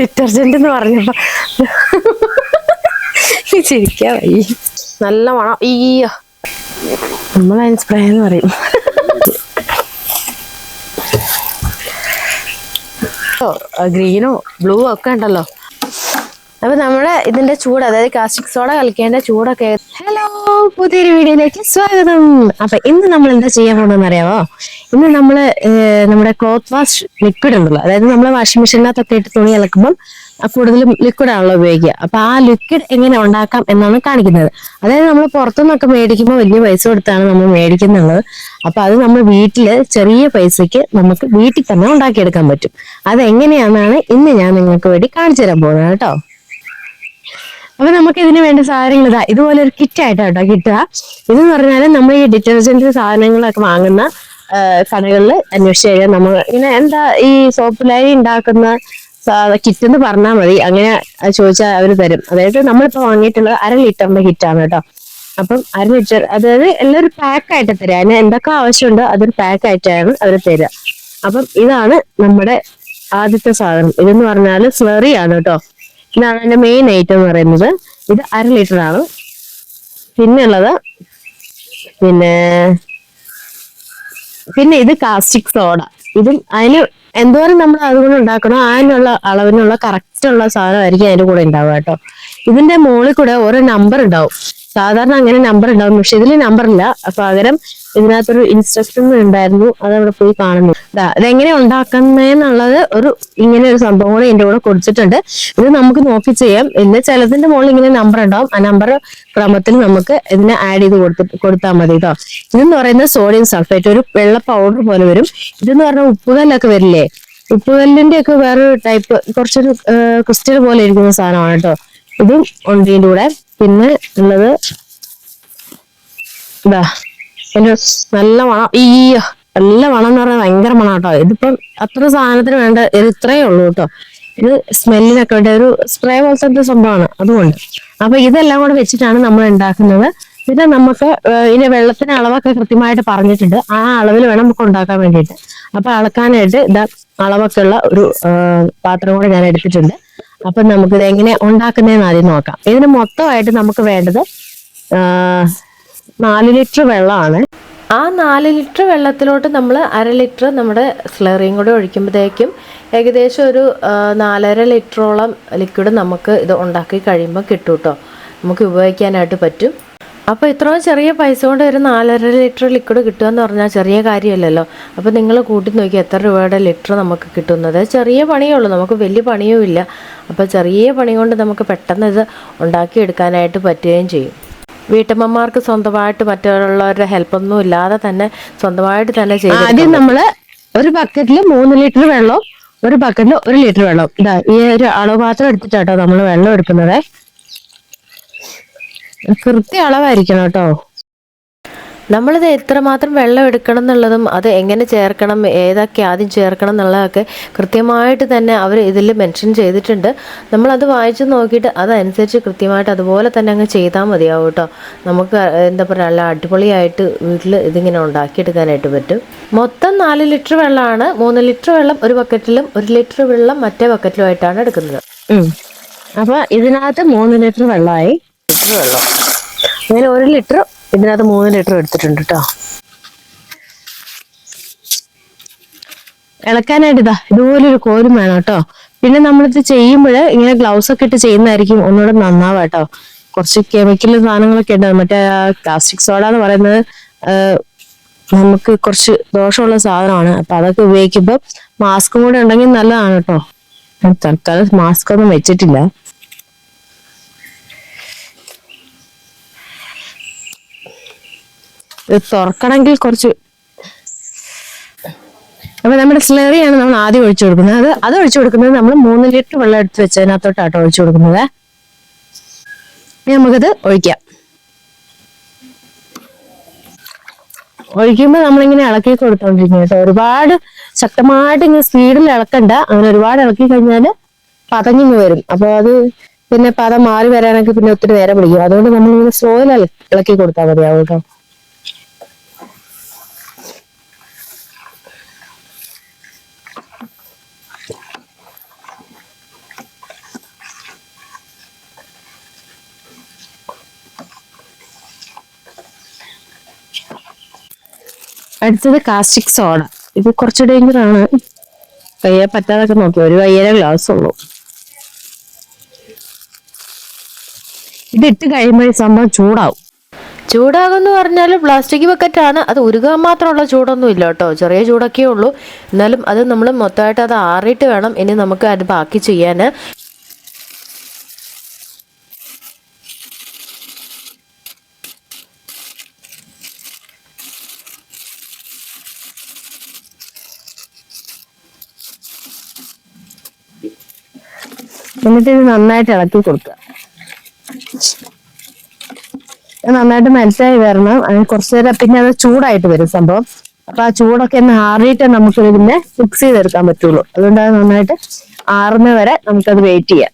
Detergent എന്ന് പറഞ്ഞപ്പോ ചിരിക്കാ വയ്യ. നല്ല മണം. നമ്മൾ നമ്മളതിന് സ്പ്രേ എന്ന് പറയും. ഗ്രീനോ ബ്ലൂ ഒക്കെ ഉണ്ടല്ലോ. അപ്പൊ നമ്മുടെ ഇതിന്റെ ചൂട് അതായത് കാസ്റ്റിക് സോഡ കളിക്കേണ്ട ചൂടൊക്കെ ഹലോ പുതിയൊരു വീഡിയോയിലേക്ക് സ്വാഗതം. അപ്പൊ ഇന്ന് നമ്മൾ എന്താ ചെയ്യാൻ പോണെന്ന് അറിയാമോ ഇന്ന് നമ്മൾ നമ്മുടെ ക്ലോത്ത് വാഷ് ലിക്വിഡ് ഉണ്ടല്ലോ. അതായത് നമ്മൾ വാഷിംഗ് മെഷീനകത്തൊക്കെ ഇട്ട് തുണി ഇളക്കുമ്പോൾ കൂടുതലും ലിക്വിഡ് ആണല്ലോ ഉപയോഗിക്കുക. അപ്പൊ ആ ലിക്വിഡ് എങ്ങനെ ഉണ്ടാക്കാം എന്നാണ് കാണിക്കുന്നത്. അതായത് നമ്മൾ പുറത്തുനിന്നൊക്കെ മേടിക്കുമ്പോൾ വലിയ പൈസ കൊടുത്താണ് നമ്മൾ മേടിക്കുന്നത്. അപ്പൊ അത് നമ്മൾ വീട്ടിൽ ചെറിയ പൈസക്ക് നമുക്ക് വീട്ടിൽ തന്നെ ഉണ്ടാക്കിയെടുക്കാൻ പറ്റും. അതെങ്ങനെയാണെന്നാണ് ഇന്ന് ഞാൻ നിങ്ങൾക്ക് വേണ്ടി കാണിച്ചു തരാൻ പോകുന്നത് കേട്ടോ. അപ്പൊ നമുക്ക് ഇതിന് വേണ്ട സാധനങ്ങൾ ഇതാ ഇതുപോലെ ഒരു കിറ്റ് ആയിട്ടാണ് കേട്ടോ കിട്ടുക. ഇതെന്ന് പറഞ്ഞാൽ നമ്മൾ ഈ ഡിറ്റർജന്റ് സാധനങ്ങളൊക്കെ വാങ്ങുന്ന കടകളിൽ അന്വേഷിച്ച് കഴിഞ്ഞാൽ നമ്മൾ ഇങ്ങനെ എന്താ ഈ സോപ്പ് ലൈൻ ഉണ്ടാക്കുന്ന കിറ്റ് എന്ന് പറഞ്ഞാൽ മതി. അങ്ങനെ ചോദിച്ചാൽ അവർ തരും. അതായത് നമ്മളിപ്പോ വാങ്ങിയിട്ടുള്ളത് അര ലിറ്ററിന്റെ കിറ്റാണ് കേട്ടോ. അപ്പം അര ലിറ്റർ അതായത് എല്ലാം ഒരു പാക്ക് ആയിട്ട് തരാം. അതിന് എന്തൊക്കെ ആവശ്യമുണ്ടോ അതൊരു പാക്ക് ആയിട്ടാണ് അവർ തരിക അപ്പം ഇതാണ് നമ്മുടെ ആദ്യത്തെ സാധനം. ഇതെന്ന് പറഞ്ഞാൽ സ്ലറി ആണ് കേട്ടോ. ഇതാണ് അതിന്റെ മെയിൻ ഐറ്റം എന്ന് പറയുന്നത്. ഇത് അര ലിറ്റർ ആണ്. പിന്നെ ഉള്ളത് പിന്നെ പിന്നെ ഇത് കാസ്റ്റിക് സോഡ ഇതും അതിന് എന്തോരം നമ്മൾ അതുകൊണ്ട് ഉണ്ടാക്കണോ അതിനുള്ള അളവിനുള്ള കറക്റ്റ് ഉള്ള സാധനമായിരിക്കും അതിന്റെ കൂടെ ഉണ്ടാവുക കേട്ടോ. ഇതിന്റെ മുകളിൽ കൂടെ ഓരോ നമ്പർ ഉണ്ടാവും. സാധാരണ അങ്ങനെ നമ്പർ ഉണ്ടാവും. പക്ഷെ ഇതിൽ നമ്പർ ഇല്ല. പകരം ഇതിനകത്തൊരു ഇൻസ്ട്രക്ഷൻ ഉണ്ടായിരുന്നു. അത് അവിടെ പോയി കാണുന്നു. ഇതെങ്ങനെ ഉണ്ടാക്കുന്നതെന്നുള്ളത് ഒരു ഇങ്ങനെ ഒരു സംഭവം കൂടെ എന്റെ കൂടെ കൊടുത്തിട്ടുണ്ട്. ഇത് നമുക്ക് നോക്കി ചെയ്യാം. ഇന്ന് ചിലതിന്റെ മുകളിൽ ഇങ്ങനെ നമ്പർ ഉണ്ടാവും. ആ നമ്പർ ക്രമത്തിൽ നമുക്ക് ഇതിനെ ആഡ് ചെയ്ത് കൊടുത്തിട്ട് കൊടുത്താൽ മതി കേട്ടോ ഇതെന്ന് പറയുന്നത് സോഡിയം സൾഫേറ്റ് ഒരു വെള്ള പൗഡർ പോലെ വരും. ഇതെന്ന് പറഞ്ഞാൽ ഉപ്പുകല്ലൊക്കെ വരില്ലേ? ഉപ്പുകല്ലിന്റെ ഒക്കെ വേറൊരു ടൈപ്പ് കുറച്ചൊരു ക്രിസ്റ്റൽ പോലെ ഇരിക്കുന്ന സാധനമാണ് കേട്ടോ ഇതും ഉണ്ട് ഇതിന്റെ കൂടെ. പിന്നെ ഉള്ളത് ഇതാ എന്റെ നല്ല മണം. ഈ നല്ല മണം എന്ന് പറഞ്ഞാൽ ഭയങ്കര മണം കേട്ടോ. ഇതിപ്പം അത്ര സാധനത്തിന് വേണ്ട ഇത് ഇത്രയേ ഉള്ളൂ കേട്ടോ. ഇത് സ്മെല്ലിനൊക്കെ വേണ്ട ഒരു സ്പ്രേ പോലത്തെ സംഭവമാണ് അതുകൊണ്ട്. അപ്പൊ ഇതെല്ലാം കൂടെ വെച്ചിട്ടാണ് നമ്മൾ ഉണ്ടാക്കുന്നത്. പിന്നെ നമുക്ക് ഇനി ഇതിന്റെ വെള്ളത്തിന് അളവൊക്കെ കൃത്യമായിട്ട് പറഞ്ഞിട്ടുണ്ട്. ആ അളവിൽ വേണം നമുക്ക് ഉണ്ടാക്കാൻ വേണ്ടിയിട്ട്. അപ്പൊ അളക്കാനായിട്ട് ഇതാ അളവൊക്കെ ഉള്ള ഒരു പാത്രം കൂടെ ഞാൻ എടുത്തിട്ടുണ്ട്. അപ്പൊ നമുക്കിത് എങ്ങനെ ഉണ്ടാക്കുന്നതെന്ന് ആദ്യം നോക്കാം. ഇതിന് മൊത്തമായിട്ട് നമുക്ക് വേണ്ടത് നാല് ലിറ്റർ വെള്ളമാണ്. ആ നാല് ലിറ്റർ വെള്ളത്തിലോട്ട് നമ്മൾ അര ലിറ്റർ നമ്മുടെ സ്ലറിയും കൂടെ ഒഴിക്കുമ്പോഴത്തേക്കും ഏകദേശം ഒരു നാലര ലിറ്ററോളം ലിക്വിഡ് നമുക്ക് ഇത് ഉണ്ടാക്കി കഴിയുമ്പോൾ കിട്ടും കേട്ടോ നമുക്ക് ഉപയോഗിക്കാനായിട്ട് പറ്റും. അപ്പോൾ ഇത്രയും ചെറിയ പൈസ കൊണ്ട് ഒരു നാലര ലിറ്റർ ലിക്വിഡ് കിട്ടുക എന്ന് പറഞ്ഞാൽ ചെറിയ കാര്യമല്ലല്ലോ. അപ്പോൾ നിങ്ങൾ കൂട്ടി നോക്കി എത്ര രൂപയുടെ ലിറ്റർ നമുക്ക് കിട്ടുന്നത്? ചെറിയ പണിയേ ഉള്ളൂ നമുക്ക് വലിയ പണിയും ഇല്ല. അപ്പോൾ ചെറിയ പണി കൊണ്ട് നമുക്ക് പെട്ടെന്ന് ഇത് ഉണ്ടാക്കിയെടുക്കാനായിട്ട് പറ്റുകയും ചെയ്യും. വീട്ടമ്മമാർക്ക് സ്വന്തമായിട്ട് മറ്റുള്ളവരുടെ ഹെൽപ്പൊന്നും ഇല്ലാതെ തന്നെ സ്വന്തമായിട്ട് തന്നെ ചെയ്യും ആദ്യം നമ്മൾ ഒരു ബക്കറ്റിൽ മൂന്ന് ലിറ്റർ വെള്ളം ഒരു ബക്കറ്റിൽ ഒരു ലിറ്റർ വെള്ളം. ഇതാ ഈ ഒരു അളവ് പാത്രം എടുത്തിട്ടാട്ടോ നമ്മൾ വെള്ളം എടുക്കുന്നത്. കൃത്യ അളവായിരിക്കണം കേട്ടോ. നമ്മളിത് എത്രമാത്രം വെള്ളം എടുക്കണം എന്നുള്ളതും അത് എങ്ങനെ ചേർക്കണം ഏതൊക്കെ ആദ്യം ചേർക്കണം എന്നുള്ളതൊക്കെ കൃത്യമായിട്ട് തന്നെ അവർ ഇതിൽ മെൻഷൻ ചെയ്തിട്ടുണ്ട്. നമ്മളത് വായിച്ച് നോക്കിയിട്ട് അതനുസരിച്ച് കൃത്യമായിട്ട് അതുപോലെ തന്നെ അങ്ങ് ചെയ്താൽ മതിയാവും കേട്ടോ. നമുക്ക് എന്താ പറയുക നല്ല അടിപൊളിയായിട്ട് വീട്ടിൽ ഇതിങ്ങനെ ഉണ്ടാക്കിയെടുക്കാനായിട്ട് പറ്റും. മൊത്തം നാല് ലിറ്റർ വെള്ളമാണ്. മൂന്ന് ലിറ്റർ വെള്ളം ഒരു ബക്കറ്റിലും ഒരു ലിറ്റർ വെള്ളം മറ്റേ ബക്കറ്റിലുമായിട്ടാണ് എടുക്കുന്നത്. അപ്പോൾ അപ്പൊ ഇതിനകത്ത് മൂന്ന് ലിറ്റർ വെള്ളമായി. ലിറ്റർ വെള്ളം അങ്ങനെ ഒരു ലിറ്റർ ഇതിനകത്ത് മൂന്ന് ലിറ്റർ എടുത്തിട്ടുണ്ട് കേട്ടോ ഇളക്കാനായിട്ട് ഇതാ ഇതുപോലൊരു കോലും വേണം കേട്ടോ പിന്നെ നമ്മളിത് ചെയ്യുമ്പോൾ ഇങ്ങനെ ഗ്ലൗസ് ഒക്കെ ഇട്ട് ചെയ്യുന്നതായിരിക്കും ഒന്നുകൂടെ നന്നാവാ കേട്ടോ കുറച്ച് കെമിക്കൽ സാധനങ്ങളൊക്കെ ഉണ്ട്. മറ്റേ പ്ലാസ്റ്റിക് സോഡ എന്ന് പറയുന്നത് നമുക്ക് കുറച്ച് ദോഷമുള്ള സാധനമാണ്. അപ്പൊ അതൊക്കെ ഉപയോഗിക്കുമ്പോൾ മാസ്കും കൂടെ ഉണ്ടെങ്കിൽ നല്ലതാണ് കേട്ടോ തൽക്കാലം മാസ്ക് ഒന്നും വെച്ചിട്ടില്ല. ഇത് തുറക്കണമെങ്കിൽ കുറച്ച് അപ്പൊ നമ്മുടെ സ്ലറിയാണ് നമ്മൾ ആദ്യം ഒഴിച്ചു കൊടുക്കുന്നത്. അത് അത് ഒഴിച്ചു കൊടുക്കുന്നത് നമ്മൾ മൂന്ന് ലിറ്റർ വെള്ളം എടുത്ത് വെച്ചതിനകത്തോട്ടാട്ടോ ഒഴിച്ചു കൊടുക്കുന്നത്. ഇനി നമുക്കത് ഒഴിക്കാം. ഒഴിക്കുമ്പോൾ നമ്മളിങ്ങനെ ഇളക്കി കൊടുത്തോണ്ടിരിക്കും കേട്ടോ. ഒരുപാട് ശക്തമായിട്ട് ഇങ്ങനെ സ്പീഡിൽ ഇളക്കണ്ട. അങ്ങനെ ഒരുപാട് ഇളക്കി കഴിഞ്ഞാൽ പതഞ്ഞിങ്ങ് വരും. അപ്പൊ അത് പിന്നെ പത മാറി വരാനൊക്കെ പിന്നെ ഒത്തിരി നേരം പിടിക്കും. അതുകൊണ്ട് നമ്മൾ ഇങ്ങനെ സ്ലോയിൽ ഇളക്കി കൊടുത്താൽ മതിയാവും കേട്ടോ. അടുത്തത് കാസ്റ്റിക് സോഡ. ഇത് കുറച്ച് ഡേഞ്ചർ ആണ് കയ്യെ പറ്റാതൊക്കെ നോക്കി. ഒരു കയ്യേരെ ഗ്ലാസ് ഉള്ളൂ. ഇത് ഇട്ട് കഴിയുമ്പോൾ സംഭവം ചൂടാവും. ചൂടാകുമെന്ന് പറഞ്ഞാൽ പ്ലാസ്റ്റിക് ബക്കറ്റാണ് അത് ഉരുകാൻ മാത്രമുള്ള ചൂടൊന്നും ഇല്ല കേട്ടോ. ചെറിയ ചൂടൊക്കെ ഉള്ളൂ. എന്നാലും അത് നമ്മൾ മൊത്തമായിട്ട് അത് ആറിയിട്ട് വേണം. ഇനി നമുക്ക് അത് ബാക്കി ചെയ്യാൻ എന്നിട്ട് ഇത് നന്നായിട്ട് ഇളക്കി കൊടുക്കുക. നന്നായിട്ട് മനസ്സിലായി വരണം. അതിന് കുറച്ചു നേരം പിന്നെ അത് ചൂടായിട്ട് വരും സംഭവം. അപ്പൊ ആ ചൂടൊക്കെ ഒന്ന് ആറിയിട്ട് നമുക്ക് ഇതിനെ മിക്സ് ചെയ്തെടുക്കാൻ പറ്റുള്ളൂ. അതുകൊണ്ട് അത് നന്നായിട്ട് ആറുന്ന വരെ നമുക്കത് വെയിറ്റ് ചെയ്യാം.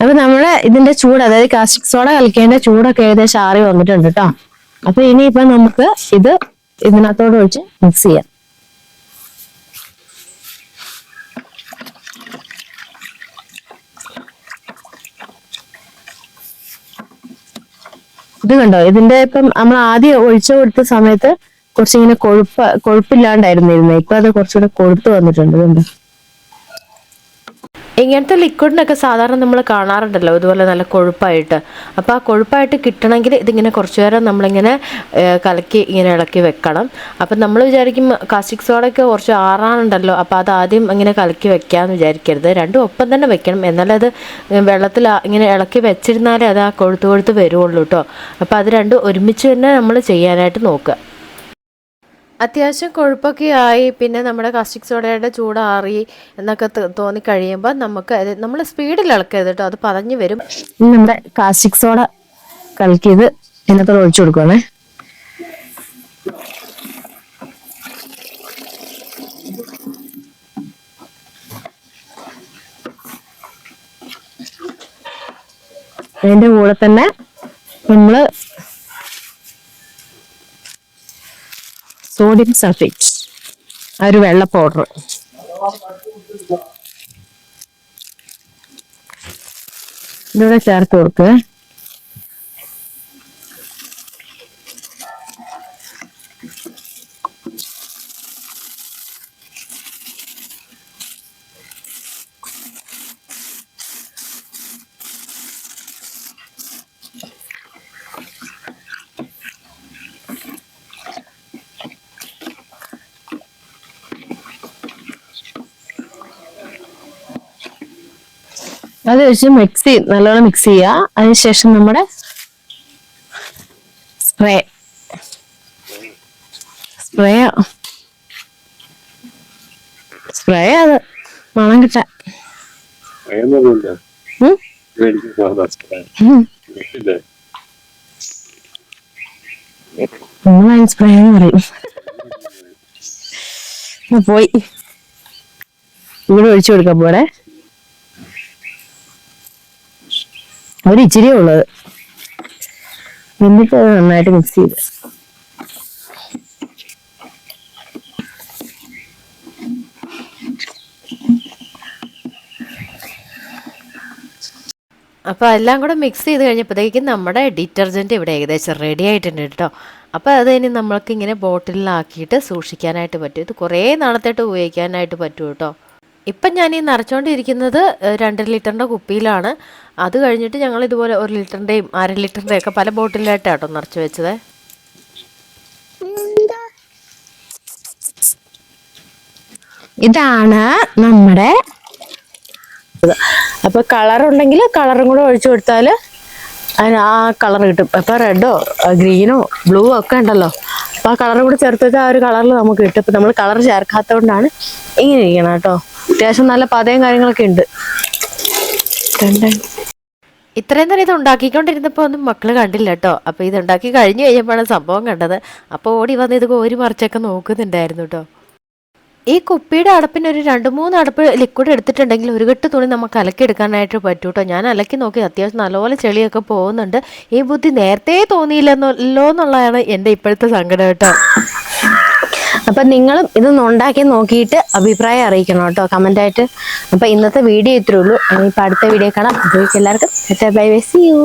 അപ്പൊ നമ്മൾ ഇതിന്റെ ചൂട് അതായത് കാസ്റ്റിക് സോഡ കളിക്കേണ്ട ചൂടൊക്കെ ഏകദേശം ആറി വന്നിട്ടുണ്ട് കേട്ടോ അപ്പൊ ഇനിയിപ്പൊ നമുക്ക് ഇത് ഇതിനകത്തോട് ഒഴിച്ച് മിക്സ് ചെയ്യാം. ഇത് കണ്ടോ? ഇതിന്റെ ഇപ്പം നമ്മൾ ആദ്യം ഒഴിച്ചു കൊടുത്ത സമയത്ത് കുറച്ചിങ്ങനെ കൊഴുപ്പ് കൊഴുപ്പില്ലാണ്ടായിരുന്നു ഇരുന്നത് ഇപ്പൊ അത് കുറച്ചുകൂടെ കൊഴുപ്പ് വന്നിട്ടുണ്ട് ഇതുണ്ട് ഇങ്ങനത്തെ ലിക്വിഡിനൊക്കെ സാധാരണ നമ്മൾ കാണാറുണ്ടല്ലോ ഇതുപോലെ നല്ല കൊഴുപ്പായിട്ട്. അപ്പോൾ ആ കൊഴുപ്പായിട്ട് കിട്ടണമെങ്കിൽ ഇതിങ്ങനെ കുറച്ച് നേരം നമ്മളിങ്ങനെ കലക്കി ഇങ്ങനെ ഇളക്കി വെക്കണം. അപ്പം നമ്മൾ വിചാരിക്കും കാസ്റ്റിക് സോഡൊക്കെ കുറച്ച് ആറാനുണ്ടല്ലോ അപ്പോൾ അത് ആദ്യം ഇങ്ങനെ കലക്കി വെക്കാമെന്ന് വിചാരിക്കരുത്. രണ്ടും ഒപ്പം തന്നെ വെക്കണം. എന്നാലേ അത് വെള്ളത്തിൽ ഇങ്ങനെ ഇളക്കി വെച്ചിരുന്നാലേ അത് ആ കൊഴുത്ത് കൊഴുത്ത് വരുള്ളൂ കേട്ടോ അപ്പോൾ അത് രണ്ടും ഒരുമിച്ച് തന്നെ നമ്മൾ ചെയ്യാനായിട്ട് നോക്കുക. അത്യാവശ്യം കൊഴുപ്പൊക്കെ ആയി പിന്നെ നമ്മുടെ കാസ്റ്റിക് സോഡയുടെ ചൂടാറി എന്നൊക്കെ തോന്നി കഴിയുമ്പോൾ നമുക്ക് നമ്മൾ സ്പീഡിൽ ഇളക്കരുത് കേട്ടോ അത് പതഞ്ഞു വരും. നമ്മുടെ കാസ്റ്റിക് സോഡ കലക്കിയത് ഇതിനകത്തോട് ഒഴിച്ചു കൊടുക്കണേ അതിന്റെ കൂടെ തന്നെ നമ്മൾ സോഡിയം സൾഫേറ്റ് ആ ഒരു വെള്ള പൗഡർ ഇതിവിടെ ചേർത്ത് കൊടുക്കുക അത് വെച്ച് മിക്സ് ചെയ്ത് നല്ലോണം മിക്സ് ചെയ്യുക അതിനുശേഷം നമ്മുടെ സ്പ്രേ സ്പ്രേ സ്പ്രേ അത്. മണം കിട്ടാൻ. സ്പ്രേ എന്ന് പറയും. പോയി. ഇവിടെ ഒഴിച്ചു കൊടുക്കാൻ പോടെ ഒരു ഇച്ചിരിയേ ഉള്ളത് എന്നിട്ട് നന്നായിട്ട് മിക്സ് ചെയ്ത്. അപ്പോൾ എല്ലാം കൂടെ മിക്സ് ചെയ്ത് കഴിഞ്ഞപ്പോഴത്തേക്കും നമ്മുടെ ഡിറ്റർജന്റ് ഇവിടെ ഏകദേശം റെഡി ആയിട്ടുണ്ട് കേട്ടോ. അപ്പോൾ അത് ഇനി നമ്മൾക്ക് ഇങ്ങനെ ബോട്ടിലാക്കിയിട്ട് സൂക്ഷിക്കാനായിട്ട് പറ്റും. ഇത് കുറേ നാളത്തേട്ട് ഉപയോഗിക്കാനായിട്ട് പറ്റും കേട്ടോ. ഇപ്പം ഞാൻ ഈ നിറച്ചുകൊണ്ടിരിക്കുന്നത് രണ്ട് ലിറ്ററിന്റെ കുപ്പിയിലാണ്. അത് കഴിഞ്ഞിട്ട് ഞങ്ങൾ ഇതുപോലെ ഒരു ലിറ്ററിന്റെയും അര ലിറ്ററിന്റെയും ഒക്കെ പല ബോട്ടിലായിട്ടാട്ടോ നിറച്ച് വെച്ചത്. ഇതാണ് നമ്മുടെ അപ്പൊ കളർ ഉണ്ടെങ്കിൽ കളറും കൂടെ ഒഴിച്ചു കൊടുത്താൽ അതിന് ആ കളർ കിട്ടും. അപ്പൊ റെഡോ ഗ്രീനോ ബ്ലൂ ഒക്കെ ഉണ്ടല്ലോ. അപ്പൊ ആ കളറും കൂടെ ചേർത്ത് വെച്ചാൽ ആ ഒരു കളറിൽ നമുക്ക് കിട്ടും. ഇപ്പൊ നമ്മൾ കളർ ചേർക്കാത്തതുകൊണ്ടാണ് ഇങ്ങനെ ഇരിക്കണം കേട്ടോ. അത്യാവശ്യം നല്ല പതയും കാര്യങ്ങളൊക്കെ ഉണ്ട്. ടൻ. ഇത്രയും നേരം ഇത് ഉണ്ടാക്കിക്കൊണ്ടിരുന്നപ്പോൾ ഒന്നും മക്കൾ കണ്ടില്ല കേട്ടോ അപ്പോൾ ഇത് ഉണ്ടാക്കി കഴിഞ്ഞു കഴിഞ്ഞപ്പോഴാണ് സംഭവം കണ്ടത്. അപ്പോൾ ഓടി വന്ന് ഇത് കോരി മറിച്ചൊക്കെ നോക്കുന്നുണ്ടായിരുന്നു കേട്ടോ ഈ കുപ്പിയുടെ അടപ്പിന് ഒരു രണ്ട് മൂന്ന് അടപ്പ് ലിക്വിഡ് എടുത്തിട്ടുണ്ടെങ്കിൽ ഒരു കെട്ട് തുണി നമുക്ക് അലക്കി എടുക്കാനായിട്ട് പറ്റൂ കേട്ടോ ഞാൻ അലക്കി നോക്കി അത്യാവശ്യം നല്ലപോലെ ചെളിയൊക്കെ പോകുന്നുണ്ട്. ഈ ബുദ്ധി നേരത്തെ തോന്നിയില്ലെന്നല്ലോ എന്നുള്ളതാണ് എന്റെ ഇപ്പോഴത്തെ സങ്കടം കേട്ടോ അപ്പം നിങ്ങളും ഇതൊന്ന് ഉണ്ടാക്കി നോക്കിയിട്ട് അഭിപ്രായം അറിയിക്കണം കേട്ടോ ആയിട്ട്. അപ്പം ഇന്നത്തെ വീഡിയോ ഇത്രയുള്ളൂ ഉള്ളൂ. അടുത്ത വീഡിയോ കാണാം. അപ്പോൾ എല്ലാവർക്കും ബൈ ബൈ സി യു